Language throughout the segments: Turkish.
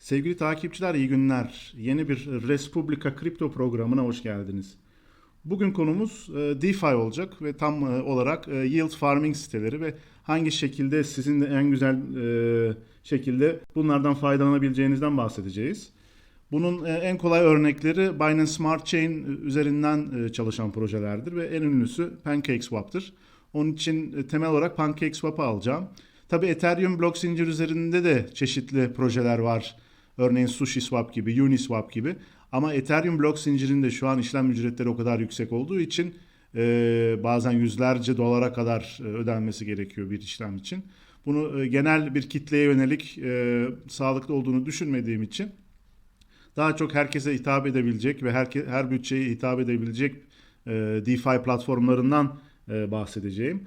Sevgili takipçiler iyi günler. Yeni bir Respublika kripto programına hoş geldiniz. Bugün konumuz e, DeFi olacak ve tam e, olarak e, yield farming siteleri ve hangi şekilde sizin de en güzel şekilde bunlardan faydalanabileceğinizden bahsedeceğiz. Bunun en kolay örnekleri Binance Smart Chain üzerinden çalışan projelerdir ve en ünlüsü PancakeSwap'tır. Onun için temel olarak PancakeSwap'ı alacağım. Tabi Ethereum blok zincir üzerinde de çeşitli projeler var. Örneğin SushiSwap gibi, Uniswap gibi. Ama Ethereum blok zincirinde şu an işlem ücretleri o kadar yüksek olduğu için e, bazen yüzlerce dolara kadar e, ödenmesi gerekiyor bir işlem için. Bunu e, genel bir kitleye yönelik e, sağlıklı olduğunu düşünmediğim için daha çok herkese hitap edebilecek ve her, her bütçeye hitap edebilecek e, DeFi platformlarından e, bahsedeceğim.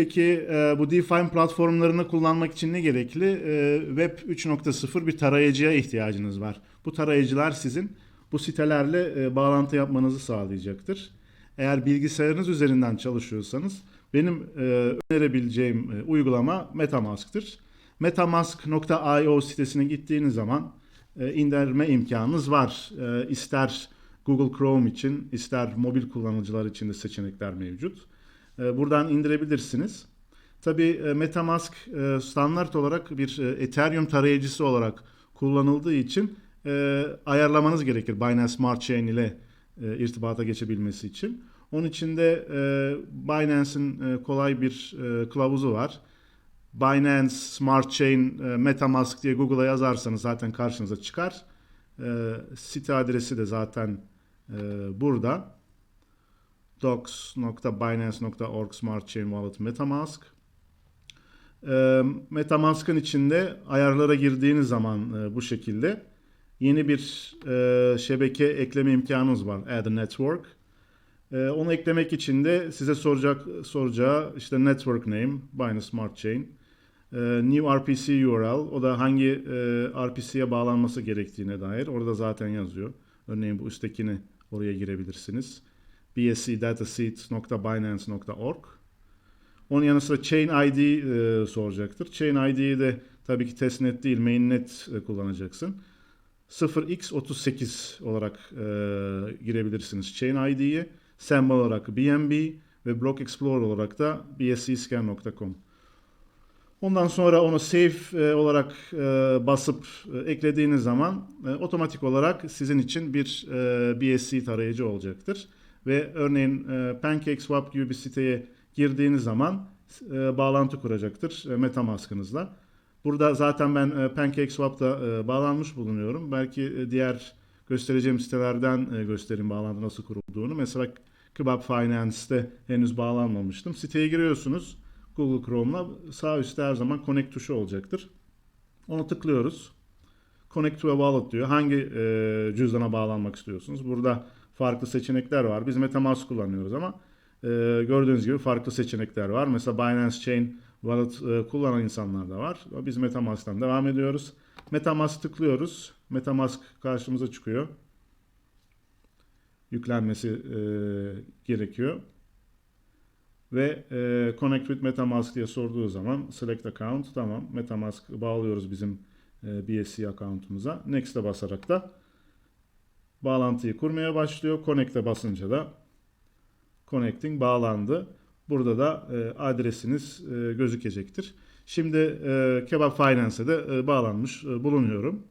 Peki e, bu DeFi platformlarını kullanmak için ne gerekli? E, Web 3.0 bir tarayıcıya ihtiyacınız var. Bu tarayıcılar sizin bu sitelerle e, bağlantı yapmanızı sağlayacaktır. Eğer bilgisayarınız üzerinden çalışıyorsanız benim önerebileceğim uygulama MetaMask'tır. Metamask.io sitesine gittiğiniz zaman indirme imkanınız var. E, ister Google Chrome için, ister mobil kullanıcılar için de seçenekler mevcut. E, buradan indirebilirsiniz. Tabi Metamask e, standart olarak bir e, Ethereum tarayıcısı olarak kullanıldığı için ayarlamanız gerekir Binance Smart Chain ile irtibata geçebilmesi için. Onun için de Binance'in kolay bir kılavuzu var. Binance Smart Chain Metamask diye Google'a yazarsanız zaten karşınıza çıkar. Site adresi de zaten burada docs.binance.org Smart Chain Wallet Metamask. E, Metamask'ın içinde ayarlara girdiğiniz zaman bu şekilde yeni bir e, şebeke ekleme imkanınız var. Add network. Onu eklemek için de size soracak soracağı işte network name, Binance Smart Chain. New RPC URL, o da hangi RPC'ye bağlanması gerektiğine dair. Orada zaten yazıyor. Örneğin bu üsttekini oraya girebilirsiniz bscdataseeds.binance.org. Onun yanı sıra Chain ID e, soracaktır. Chain ID'yi de tabii ki testnet değil mainnet e, kullanacaksın. 0x38 olarak e, girebilirsiniz Chain ID'yi. Sembol olarak BNB ve Block Explorer olarak da bscscan.com. Ondan sonra onu save e, olarak e, basıp e, eklediğiniz zaman e, otomatik olarak sizin için bir e, BSC tarayıcı olacaktır. Ve örneğin e, PancakeSwap gibi bir siteye girdiğiniz zaman e, bağlantı kuracaktır e, MetaMask'ınızla. Burada zaten ben e, PancakeSwap'ta e, bağlanmış bulunuyorum. Belki e, diğer göstereceğim sitelerden e, göstereyim bağlantı nasıl kurulduğunu. Mesela Kebab Finance'te henüz bağlanmamıştım. Siteye giriyorsunuz Google Chrome'la sağ üstte her zaman Connect tuşu olacaktır. Onu tıklıyoruz. Connect to a Wallet diyor. Hangi e, cüzdana bağlanmak istiyorsunuz? Burada farklı seçenekler var. Biz MetaMask kullanıyoruz ama e, gördüğünüz gibi farklı seçenekler var. Mesela Binance Chain Wallet e, kullanan insanlar da var. Biz MetaMask'tan devam ediyoruz. MetaMask tıklıyoruz. MetaMask karşımıza çıkıyor. Yüklenmesi e, gerekiyor. Ve e, Connect with MetaMask diye sorduğu zaman Select Account tamam MetaMask bağlıyoruz bizim e, BSC account'umuza. Next'e basarak da bağlantıyı kurmaya başlıyor. Connect'e basınca da Connecting bağlandı. Burada da e, adresiniz e, gözükecektir. Şimdi e, Kebab Finance'e de e, bağlanmış e, bulunuyorum.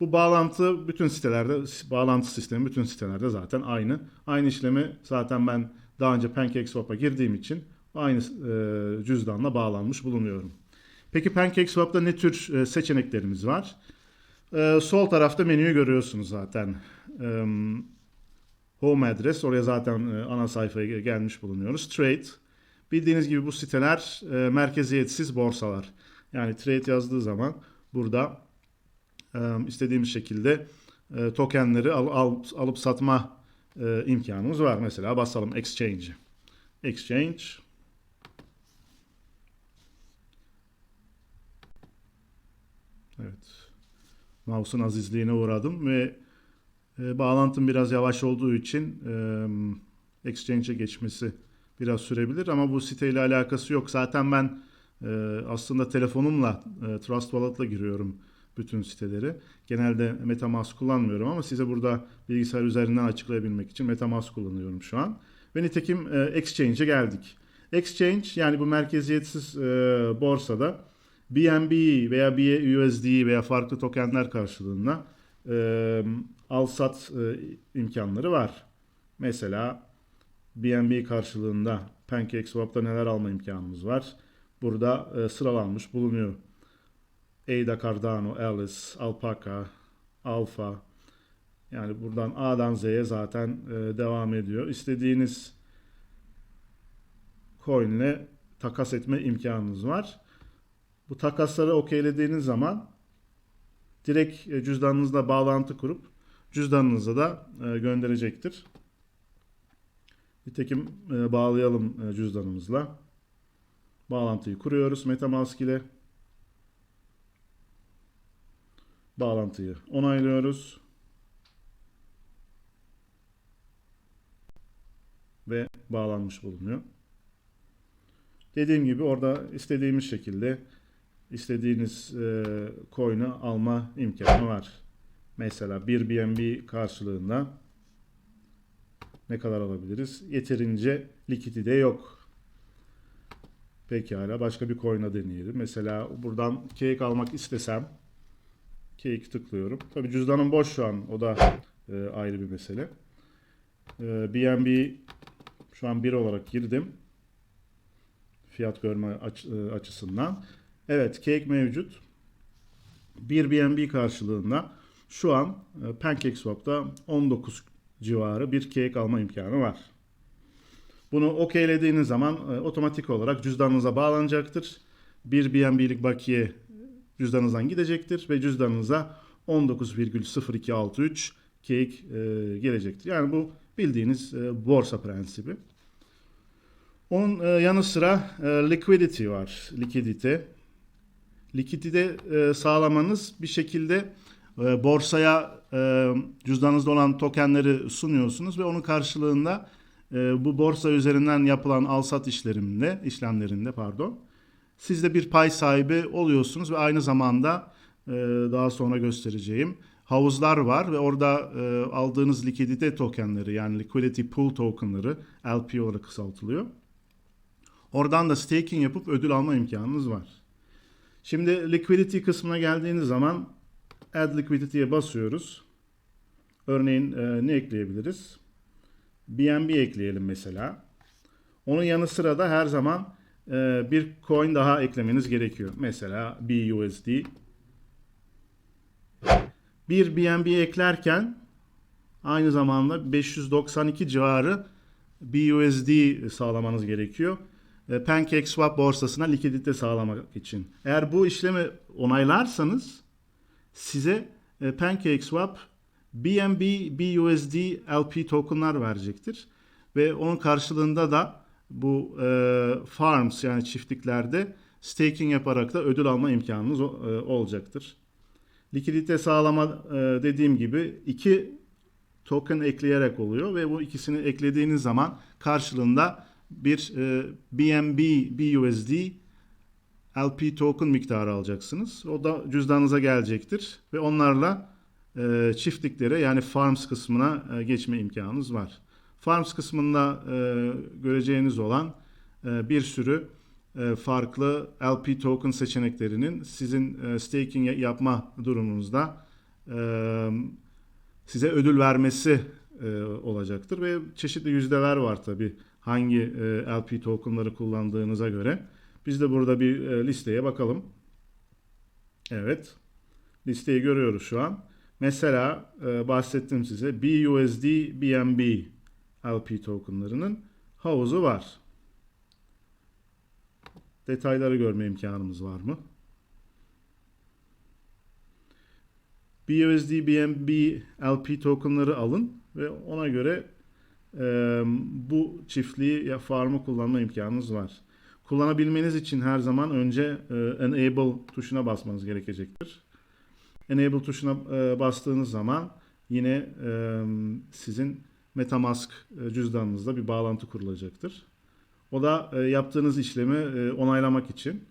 Bu bağlantı bütün sitelerde, bağlantı sistemi bütün sitelerde zaten aynı. Aynı işlemi zaten ben daha önce PancakeSwap'a girdiğim için aynı e, cüzdanla bağlanmış bulunuyorum. Peki PancakeSwap'ta ne tür e, seçeneklerimiz var? E, sol tarafta menüyü görüyorsunuz zaten home address. Oraya zaten ana sayfaya gelmiş bulunuyoruz. Trade. Bildiğiniz gibi bu siteler merkeziyetsiz borsalar. Yani trade yazdığı zaman burada istediğimiz şekilde tokenleri al, al, alıp satma imkanımız var. Mesela basalım exchange. Exchange. Evet. Mouse'un azizliğine uğradım ve e, bağlantım biraz yavaş olduğu için e, Exchange'e geçmesi biraz sürebilir ama bu siteyle alakası yok. Zaten ben e, aslında telefonumla e, Trust Wallet'la giriyorum bütün siteleri. Genelde MetaMask kullanmıyorum ama size burada bilgisayar üzerinden açıklayabilmek için MetaMask kullanıyorum şu an. Ve nitekim e, Exchange'e geldik. Exchange yani bu merkeziyetsiz e, borsada BNB veya BUSD veya farklı tokenler karşılığında e, al sat e, imkanları var. Mesela BNB karşılığında PancakeSwap'ta neler alma imkanımız var. Burada e, sıralanmış bulunuyor. Ada Cardano, Alice, Alpaca, Alpha. Yani buradan A'dan Z'ye zaten e, devam ediyor. İstediğiniz coin ile takas etme imkanınız var. Bu takasları okeylediğiniz zaman direkt e, cüzdanınızla bağlantı kurup cüzdanınıza da e, gönderecektir. Nitekim e, bağlayalım cüzdanımızla. Bağlantıyı kuruyoruz MetaMask ile. Bağlantıyı onaylıyoruz. Ve bağlanmış bulunuyor. Dediğim gibi orada istediğimiz şekilde istediğiniz e, coin'i alma imkanı var. Mesela bir BNB karşılığında ne kadar alabiliriz? Yeterince likidite yok. Pekala başka bir coin'a deneyelim. Mesela buradan cake almak istesem cake tıklıyorum. Tabi cüzdanım boş şu an. O da e, ayrı bir mesele. E, BNB şu an 1 olarak girdim. Fiyat görme aç, e, açısından. Evet cake mevcut. Bir BNB karşılığında şu an e, PancakeSwap'ta 19 civarı bir cake alma imkanı var. Bunu okeylediğiniz zaman e, otomatik olarak cüzdanınıza bağlanacaktır. Bir BNB'lik bakiye cüzdanınızdan gidecektir ve cüzdanınıza 19,0263 cake e, gelecektir. Yani bu bildiğiniz borsa prensibi. Onun yanı sıra liquidity var. Likidite. Likidite e, sağlamanız bir şekilde e, borsaya e, cüzdanınızda olan tokenleri sunuyorsunuz ve onun karşılığında bu borsa üzerinden yapılan al-sat işleminde, işlemlerinde pardon, siz de bir pay sahibi oluyorsunuz ve aynı zamanda daha sonra göstereceğim havuzlar var ve orada aldığınız likidite tokenleri yani liquidity pool tokenları LP olarak kısaltılıyor. Oradan da staking yapıp ödül alma imkanınız var. Şimdi liquidity kısmına geldiğiniz zaman add liquidity'ye basıyoruz. Örneğin e, ne ekleyebiliriz? BNB ekleyelim mesela. Onun yanı sıra da her zaman e, bir coin daha eklemeniz gerekiyor. Mesela BUSD. Bir BNB eklerken aynı zamanda 592 civarı BUSD sağlamanız gerekiyor. E, PancakeSwap borsasına likidite sağlamak için. Eğer bu işlemi onaylarsanız size e, PancakeSwap BNB, BUSD, LP tokenlar verecektir. Ve onun karşılığında da bu e, farms yani çiftliklerde staking yaparak da ödül alma imkanınız e, olacaktır. Likidite sağlama e, dediğim gibi iki token ekleyerek oluyor ve bu ikisini eklediğiniz zaman karşılığında bir e, BNB, BUSD, LP token miktarı alacaksınız. O da cüzdanınıza gelecektir ve onlarla e, çiftliklere yani farms kısmına e, geçme imkanınız var. Farms kısmında e, göreceğiniz olan e, bir sürü e, farklı LP token seçeneklerinin sizin e, staking yapma durumunuzda e, size ödül vermesi e, olacaktır ve çeşitli yüzdeler var tabi hangi e, LP tokenları kullandığınıza göre. Biz de burada bir e, listeye bakalım. Evet. Listeyi görüyoruz şu an. Mesela e, bahsettim size BUSD BNB LP tokenlarının havuzu var. Detayları görme imkanımız var mı? BUSD BNB LP tokenları alın ve ona göre bu çiftliği ya farmı kullanma imkanınız var. Kullanabilmeniz için her zaman önce Enable tuşuna basmanız gerekecektir. Enable tuşuna bastığınız zaman yine sizin MetaMask cüzdanınızda bir bağlantı kurulacaktır. O da yaptığınız işlemi onaylamak için.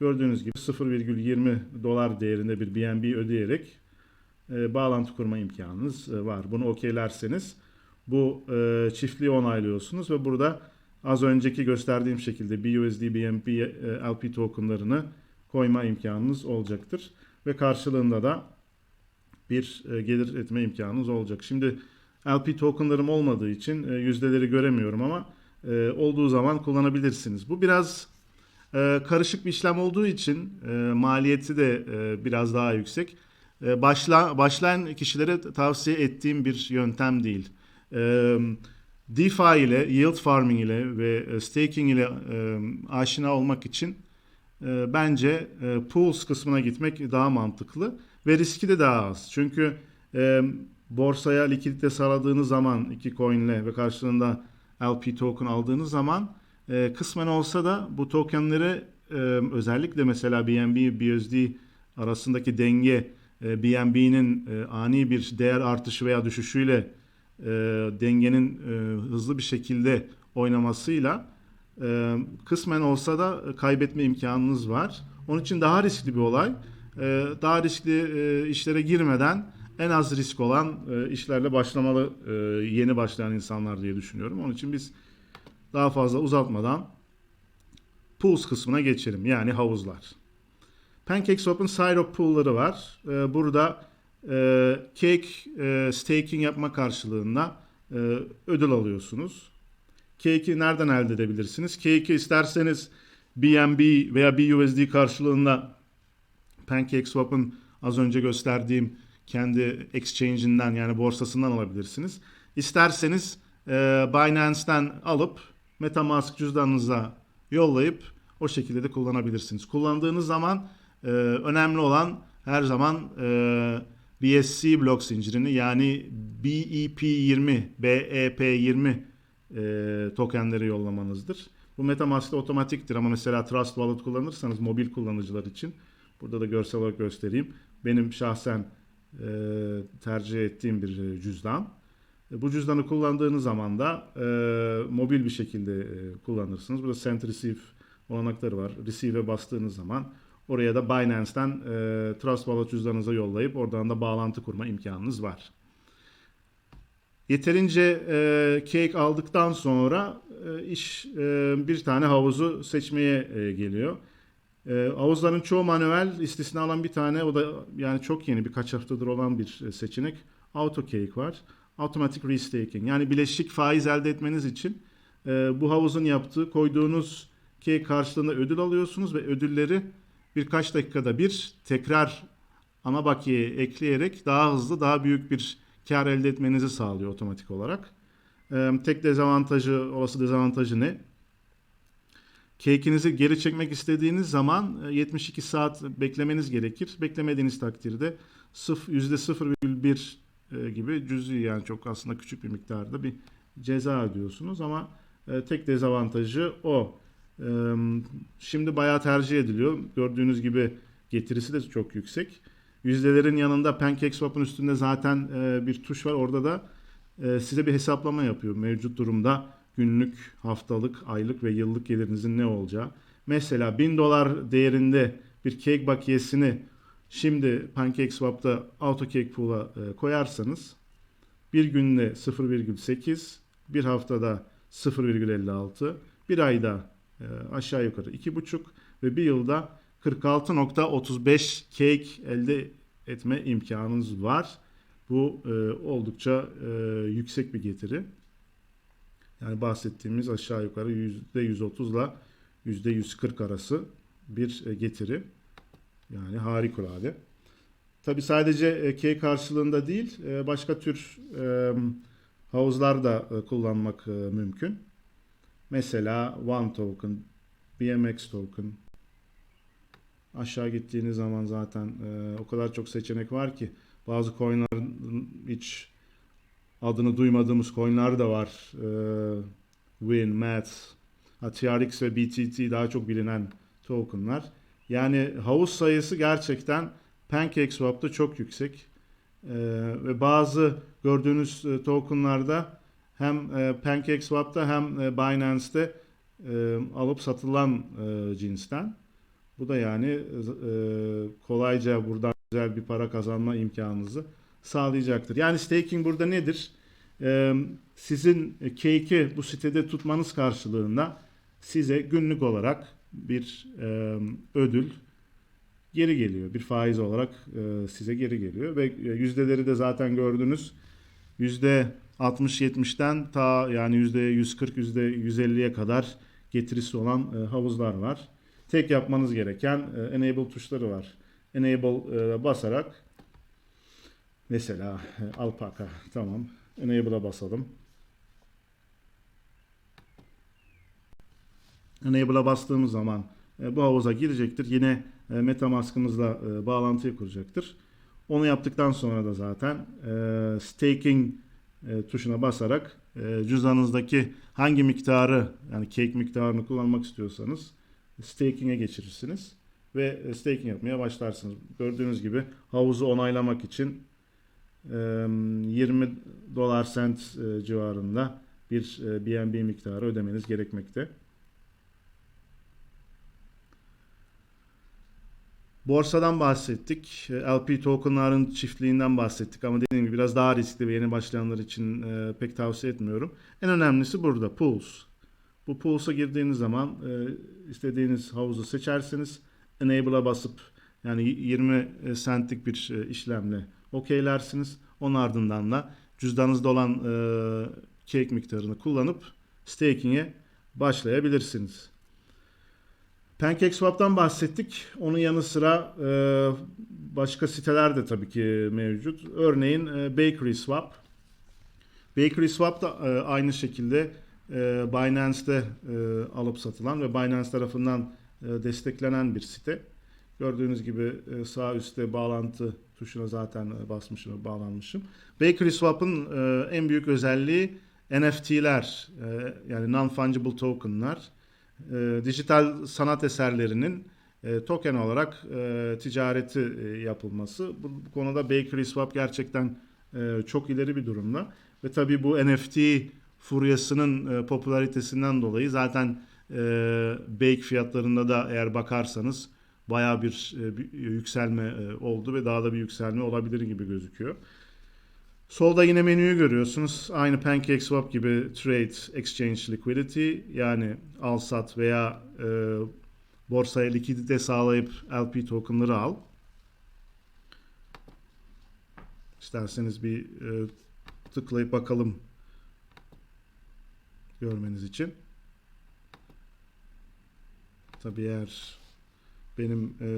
gördüğünüz gibi 0,20 dolar değerinde bir BNB ödeyerek bağlantı kurma imkanınız var. Bunu okeylerseniz bu e, çiftliği onaylıyorsunuz ve burada az önceki gösterdiğim şekilde BUSD, BNB, e, LP tokenlarını koyma imkanınız olacaktır. Ve karşılığında da bir e, gelir etme imkanınız olacak. Şimdi LP tokenlarım olmadığı için e, yüzdeleri göremiyorum ama e, olduğu zaman kullanabilirsiniz. Bu biraz e, karışık bir işlem olduğu için e, maliyeti de e, biraz daha yüksek. E, başla, başlayan kişilere tavsiye ettiğim bir yöntem değil. DeFi ile, yield farming ile ve e, staking ile e, aşina olmak için e, bence pools kısmına gitmek daha mantıklı ve riski de daha az. Çünkü borsaya likidite sağladığınız zaman iki coinle ve karşılığında LP token aldığınız zaman kısmen olsa da bu tokenleri e, özellikle mesela BNB, BUSD arasındaki denge BNB'nin ani bir değer artışı veya düşüşüyle e, dengenin e, hızlı bir şekilde oynamasıyla e, kısmen olsa da kaybetme imkanınız var. Onun için daha riskli bir olay. E, daha riskli e, işlere girmeden en az risk olan e, işlerle başlamalı e, yeni başlayan insanlar diye düşünüyorum. Onun için biz daha fazla uzatmadan pools kısmına geçelim. Yani havuzlar. PancakeSwap'ın Syrup pool'ları var. E, burada e, cake e, staking yapma karşılığında e, ödül alıyorsunuz. Cake'i nereden elde edebilirsiniz? Cake'i isterseniz BNB veya BUSD karşılığında PancakeSwap'ın az önce gösterdiğim kendi exchange'inden yani borsasından alabilirsiniz. İsterseniz e, Binance'ten alıp MetaMask cüzdanınıza yollayıp o şekilde de kullanabilirsiniz. Kullandığınız zaman e, önemli olan her zaman e, BSC blok zincirini yani BEP20, BEP20 e, tokenleri yollamanızdır. Bu MetaMask'ta otomatiktir ama mesela Trust Wallet kullanırsanız mobil kullanıcılar için burada da görsel olarak göstereyim. Benim şahsen e, tercih ettiğim bir cüzdan. E, bu cüzdanı kullandığınız zaman da e, mobil bir şekilde e, kullanırsınız. Burada send receive olanakları var. Receive'e bastığınız zaman oraya da Binance'ten e, Trust Wallet cüzdanınıza yollayıp oradan da bağlantı kurma imkanınız var. Yeterince e, cake aldıktan sonra e, iş e, bir tane havuzu seçmeye e, geliyor. E, havuzların çoğu manuel istisna alan bir tane o da yani çok yeni birkaç haftadır olan bir e, seçenek. Auto cake var. Automatic restaking yani bileşik faiz elde etmeniz için e, bu havuzun yaptığı koyduğunuz cake karşılığında ödül alıyorsunuz ve ödülleri birkaç dakikada bir tekrar ana bakiyeye ekleyerek daha hızlı daha büyük bir kar elde etmenizi sağlıyor otomatik olarak. Ee, tek dezavantajı, olası dezavantajı ne? Cake'inizi geri çekmek istediğiniz zaman e, 72 saat beklemeniz gerekir. Beklemediğiniz takdirde sıf- %0,1 e, gibi cüzi yani çok aslında küçük bir miktarda bir ceza ödüyorsunuz ama e, tek dezavantajı o. Şimdi bayağı tercih ediliyor. Gördüğünüz gibi getirisi de çok yüksek. Yüzdelerin yanında PancakeSwap'ın üstünde zaten bir tuş var. Orada da size bir hesaplama yapıyor. Mevcut durumda günlük, haftalık, aylık ve yıllık gelirinizin ne olacağı. Mesela 1000 dolar değerinde bir cake bakiyesini şimdi PancakeSwap'ta AutoCake Pool'a koyarsanız bir günde 0,8, bir haftada 0,56, bir ayda e, aşağı yukarı 2,5 ve bir yılda 46.35 cake elde etme imkanınız var. Bu e, oldukça e, yüksek bir getiri. Yani bahsettiğimiz aşağı yukarı %130 ile %140 arası bir e, getiri. Yani harikulade. Tabi sadece e, cake karşılığında değil e, başka tür havuzlar da kullanmak mümkün. Mesela One Token, BMX Token, aşağı gittiğiniz zaman zaten e, o kadar çok seçenek var ki bazı coinlerin hiç adını duymadığımız coinler de var. E, Win, Math, TRX ve BTT daha çok bilinen tokenlar. Yani havuz sayısı gerçekten PancakeSwap'ta çok yüksek. E, ve bazı gördüğünüz e, tokenlarda hem e, PancakeSwap'ta hem e, Binance'te e, alıp satılan cinsten. Bu da yani kolayca buradan güzel bir para kazanma imkanınızı sağlayacaktır. Yani staking burada nedir? Sizin cake'i bu sitede tutmanız karşılığında size günlük olarak bir ödül geri geliyor. Bir faiz olarak size geri geliyor ve yüzdeleri de zaten gördünüz. Yüzde 60-70'ten ta yani yüzde 140 yüzde 150'ye kadar getirisi olan e, havuzlar var. Tek yapmanız gereken e, enable tuşları var. Enable e, basarak mesela e, alpaka tamam. Enable'a basalım. Enable'a bastığımız zaman e, bu havuza girecektir. Yine e, MetaMask'ımızla e, bağlantıyı kuracaktır. Onu yaptıktan sonra da zaten e, staking e, tuşuna basarak e, cüzdanınızdaki hangi miktarı yani cake miktarını kullanmak istiyorsanız staking'e geçirirsiniz ve e, staking yapmaya başlarsınız. Gördüğünüz gibi havuzu onaylamak için e, 20 dolar sent e, civarında bir e, BNB miktarı ödemeniz gerekmekte. Borsadan bahsettik. E, LP tokenların çiftliğinden bahsettik ama dediğim gibi biraz daha riskli ve yeni başlayanlar için e, pek tavsiye etmiyorum. En önemlisi burada pools. Bu pools'a girdiğiniz zaman e, istediğiniz havuzu seçersiniz. Enable'a basıp yani 20 centlik bir işlemle okeylersiniz. Onun ardından da cüzdanınızda olan cake miktarını kullanıp staking'e başlayabilirsiniz. PancakeSwap'tan bahsettik. Onun yanı sıra e, başka siteler de tabii ki mevcut. Örneğin e, Bakery Swap. Bakery Swap da e, aynı şekilde e, Binance'de e, alıp satılan ve Binance tarafından e, desteklenen bir site. Gördüğünüz gibi e, sağ üstte bağlantı tuşuna zaten e, basmışım bağlanmışım. Bakery Swap'ın e, en büyük özelliği NFT'ler e, yani non-fungible token'lar e, dijital sanat eserlerinin e, token olarak e, ticareti e, yapılması. Bu, bu konuda Bakery Swap gerçekten e, çok ileri bir durumda. Ve tabii bu NFT furyasının e, popülaritesinden dolayı zaten e, bake fiyatlarında da eğer bakarsanız baya bir, e, bir yükselme e, oldu ve daha da bir yükselme olabilir gibi gözüküyor. Solda yine menüyü görüyorsunuz. Aynı PancakeSwap gibi Trade, Exchange Liquidity yani al sat veya e, borsaya likidite sağlayıp LP tokenları al. İsterseniz bir e, tıklayıp bakalım görmeniz için. Tabii eğer benim e,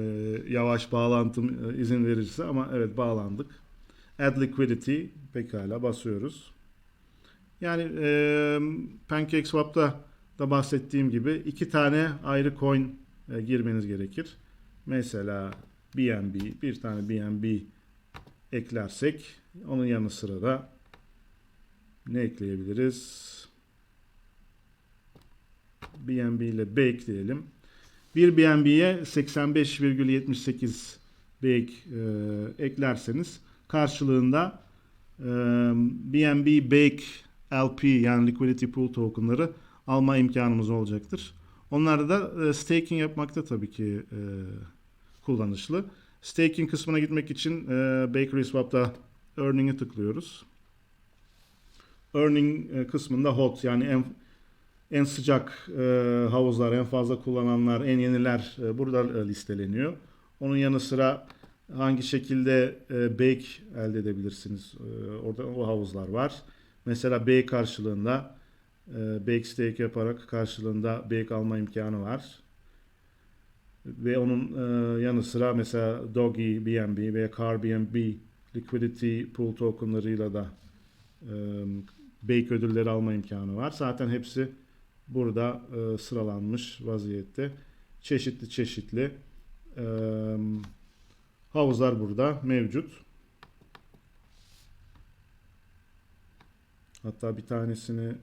yavaş bağlantım e, izin verirse ama evet bağlandık. Add liquidity pekala basıyoruz. Yani e, PancakeSwap'ta da bahsettiğim gibi iki tane ayrı coin e, girmeniz gerekir. Mesela BNB, bir tane BNB eklersek onun yanı sıra da ne ekleyebiliriz? BNB ile B ekleyelim. Bir BNB'ye 85,78 B e, eklerseniz karşılığında e, BNB Bake LP yani Liquidity Pool tokenları alma imkanımız olacaktır. Onlarda da e, staking yapmakta tabii ki e, kullanışlı. Staking kısmına gitmek için e, Bakery Swap'ta Earning'e tıklıyoruz. Earning e, kısmında hot yani en en sıcak e, havuzlar, en fazla kullananlar, en yeniler e, burada e, listeleniyor. Onun yanı sıra hangi şekilde e, bake elde edebilirsiniz? E, orada o havuzlar var. Mesela bake karşılığında e, bake stake yaparak karşılığında bake alma imkanı var. Ve onun e, yanı sıra mesela Doggy BNB veya Car BNB liquidity pool tokenlarıyla da e, bake ödülleri alma imkanı var. Zaten hepsi burada e, sıralanmış vaziyette. Çeşitli çeşitli e, havuzlar burada mevcut. Hatta bir tanesini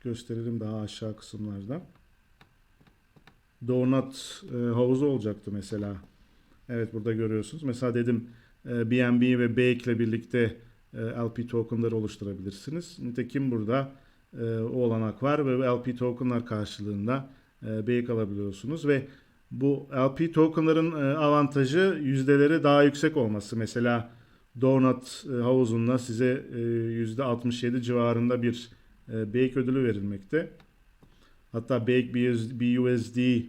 gösterelim daha aşağı kısımlarda. Donut e, havuzu olacaktı mesela. Evet burada görüyorsunuz. Mesela dedim e, BNB ve Bake ile birlikte e, LP tokenları oluşturabilirsiniz. Nitekim burada e, o olanak var ve LP tokenlar karşılığında e, Bake alabiliyorsunuz ve bu LP tokenların e, avantajı yüzdeleri daha yüksek olması. Mesela Donut e, havuzunda size e, %67 civarında bir e, Bake ödülü verilmekte. Hatta Bake BUSD e,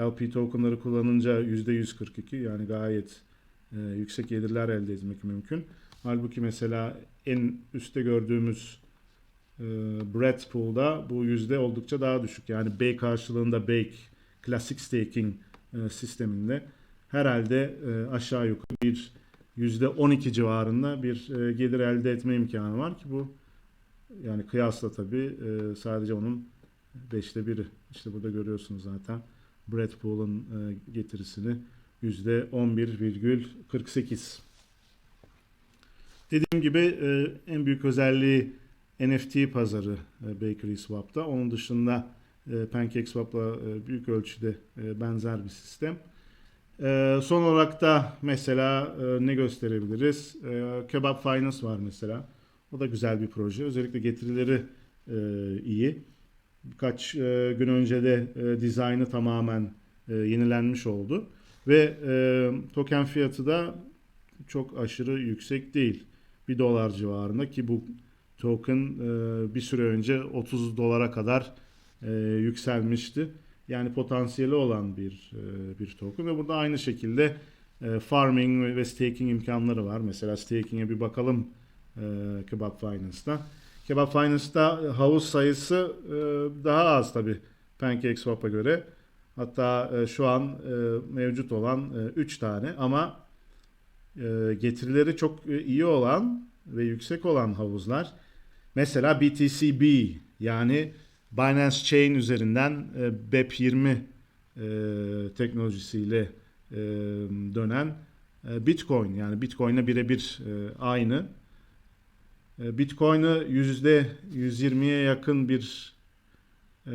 LP tokenları kullanınca %142 yani gayet e, yüksek gelirler elde etmek mümkün. Halbuki mesela en üstte gördüğümüz e, Bread Pool'da bu yüzde oldukça daha düşük. Yani Bake karşılığında Bake klasik staking e, sisteminde herhalde e, aşağı yukarı bir yüzde 12 civarında bir e, gelir elde etme imkanı var ki bu yani kıyasla tabii sadece onun beşte biri. İşte burada görüyorsunuz zaten Bread Pool'un e, getirisini yüzde 11,48. Dediğim gibi en büyük özelliği NFT pazarı Bakery Swap'ta. Onun dışında PancakeSwap'la e, büyük ölçüde e, benzer bir sistem. E, son olarak da mesela e, ne gösterebiliriz? E, Kebab Finance var mesela. O da güzel bir proje. Özellikle getirileri e, iyi. Birkaç e, gün önce de e, dizaynı tamamen e, yenilenmiş oldu. Ve e, token fiyatı da çok aşırı yüksek değil. 1 dolar civarında ki bu token e, bir süre önce 30 dolara kadar e, yükselmişti. Yani potansiyeli olan bir e, bir token ve burada aynı şekilde e, farming ve staking imkanları var. Mesela staking'e bir bakalım e, Kebab Finance'da. Kebab Finance'da havuz sayısı e, daha az tabi PancakeSwap'a göre. Hatta e, şu an e, mevcut olan 3 e, tane ama e, getirileri çok e, iyi olan ve yüksek olan havuzlar. Mesela BTCB yani Binance Chain üzerinden e, BEP20 e, teknolojisiyle e, dönen e, Bitcoin yani Bitcoin'e birebir e, aynı. E, Bitcoin'ı %120'ye yakın bir e,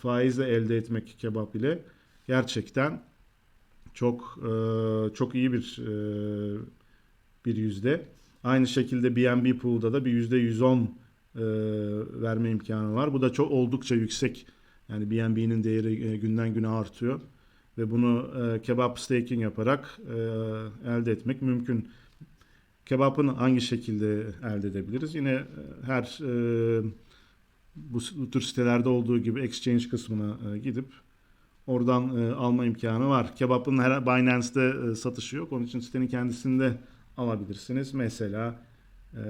faizle elde etmek kebap ile gerçekten çok e, çok iyi bir e, bir yüzde. Aynı şekilde BNB Pool'da da bir yüzde 110 e, verme imkanı var. Bu da çok oldukça yüksek. Yani BNB'nin değeri e, günden güne artıyor ve bunu e, kebap staking yaparak e, elde etmek mümkün. Kebapın hangi şekilde elde edebiliriz? Yine e, her e, bu, tür sitelerde olduğu gibi exchange kısmına e, gidip oradan e, alma imkanı var. Kebapın her Binance'de e, satışı yok. Onun için sitenin kendisinde alabilirsiniz. Mesela e,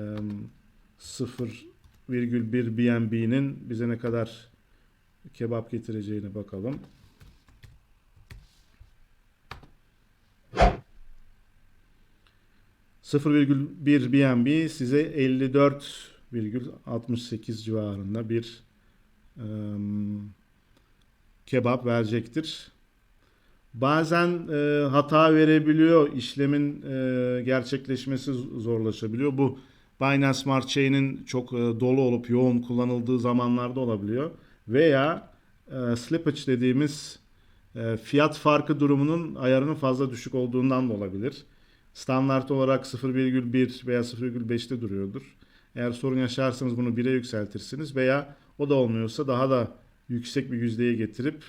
0,1 BNB'nin bize ne kadar kebap getireceğine bakalım. ...0,1 BNB size 54,68 civarında bir um, kebap verecektir. Bazen e, hata verebiliyor, işlemin e, gerçekleşmesi zorlaşabiliyor. Bu Binance Smart Chain'in çok e, dolu olup yoğun kullanıldığı zamanlarda olabiliyor. Veya e, slippage dediğimiz e, fiyat farkı durumunun ayarının fazla düşük olduğundan da olabilir. Standart olarak 0,1 veya 0,5'te duruyordur. Eğer sorun yaşarsanız bunu 1'e yükseltirsiniz veya o da olmuyorsa daha da yüksek bir yüzdeye getirip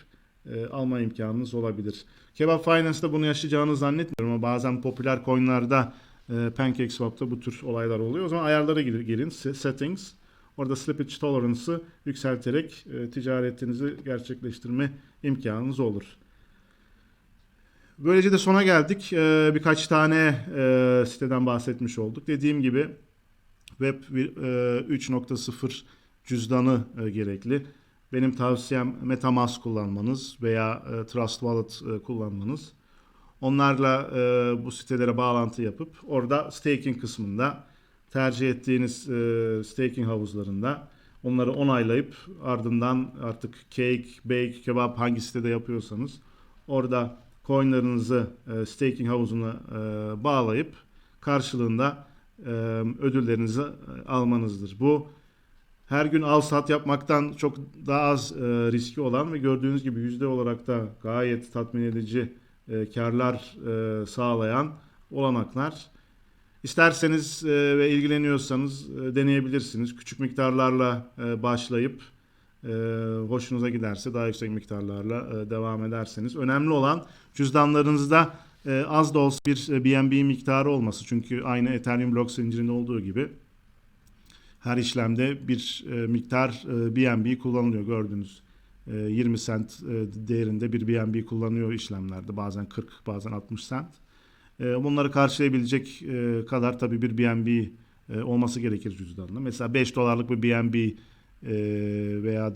e, alma imkanınız olabilir. Kebab Finance'da bunu yaşayacağını zannetmiyorum ama bazen popüler coinlarda PancakeSwap'ta bu tür olaylar oluyor. O zaman ayarlara girin, settings. Orada slippage tolerance'ı yükselterek e, ticaretinizi gerçekleştirme imkanınız olur. Böylece de sona geldik. E, birkaç tane e, siteden bahsetmiş olduk. Dediğim gibi Web e, 3.0 cüzdanı e, gerekli. Benim tavsiyem MetaMask kullanmanız veya Trust Wallet kullanmanız. Onlarla e, bu sitelere bağlantı yapıp orada staking kısmında tercih ettiğiniz e, staking havuzlarında onları onaylayıp ardından artık cake, bake, kebap hangi sitede yapıyorsanız orada coinlarınızı e, staking havuzuna e, bağlayıp karşılığında e, ödüllerinizi e, almanızdır. Bu her gün al sat yapmaktan çok daha az e, riski olan ve gördüğünüz gibi yüzde olarak da gayet tatmin edici e, karlar e, sağlayan olanaklar. İsterseniz e, ve ilgileniyorsanız e, deneyebilirsiniz. Küçük miktarlarla e, başlayıp e, hoşunuza giderse daha yüksek miktarlarla e, devam ederseniz. Önemli olan cüzdanlarınızda e, az da olsa bir e, BNB miktarı olması. Çünkü aynı Ethereum blok zincirinde olduğu gibi her işlemde bir e, miktar e, BNB kullanılıyor gördüğünüz. E, 20 cent e, değerinde bir BNB kullanıyor işlemlerde. Bazen 40 bazen 60 cent. E, bunları karşılayabilecek e, kadar tabii bir BNB e, olması gerekir cüzdanında. Mesela 5 dolarlık bir BNB veya